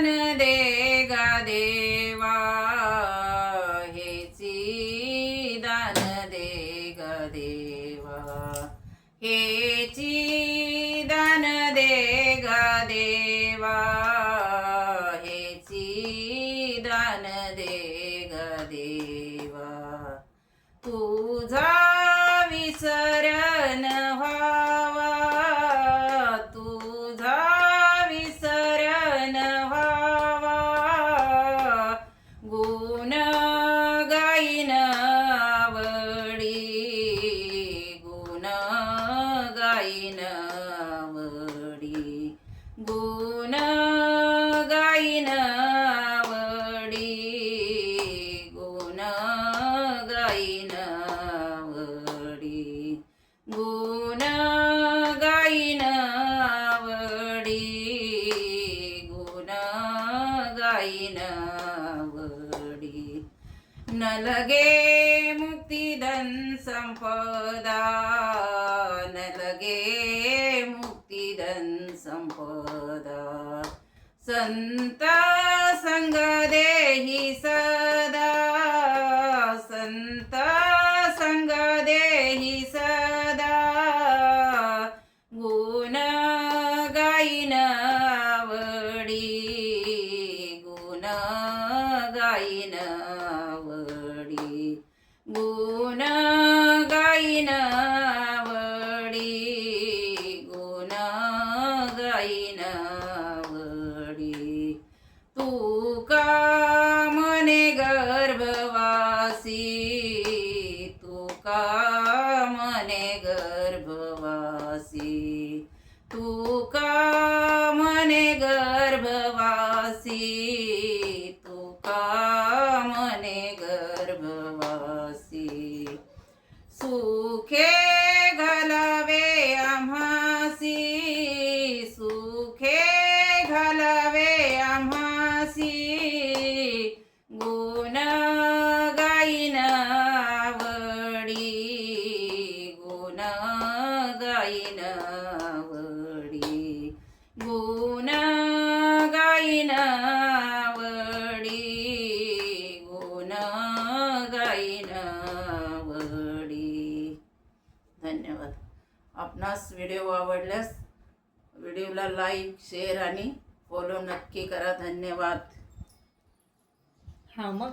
दान दे गा देवा हेची दान दे गा देवा. हे न लगे मुक्तिदन संपदा। न लगे मुक्तिदन संपदा। संत संग देही सदा। संत संग देही सदा। तू का मने गर्भवासी? तू का मने गर्भवासी? तू का मने गर्भवासी? तू का मने गर्भवासी गाईन आवडी गुण गाईन आवडी गुण गाईन आवडी धन्यवाद. आपणास व्हिडिओ आवडल्यास व्हिडिओला लाईक शेअर आणि फॉलो नक्की करा. धन्यवाद. हां मग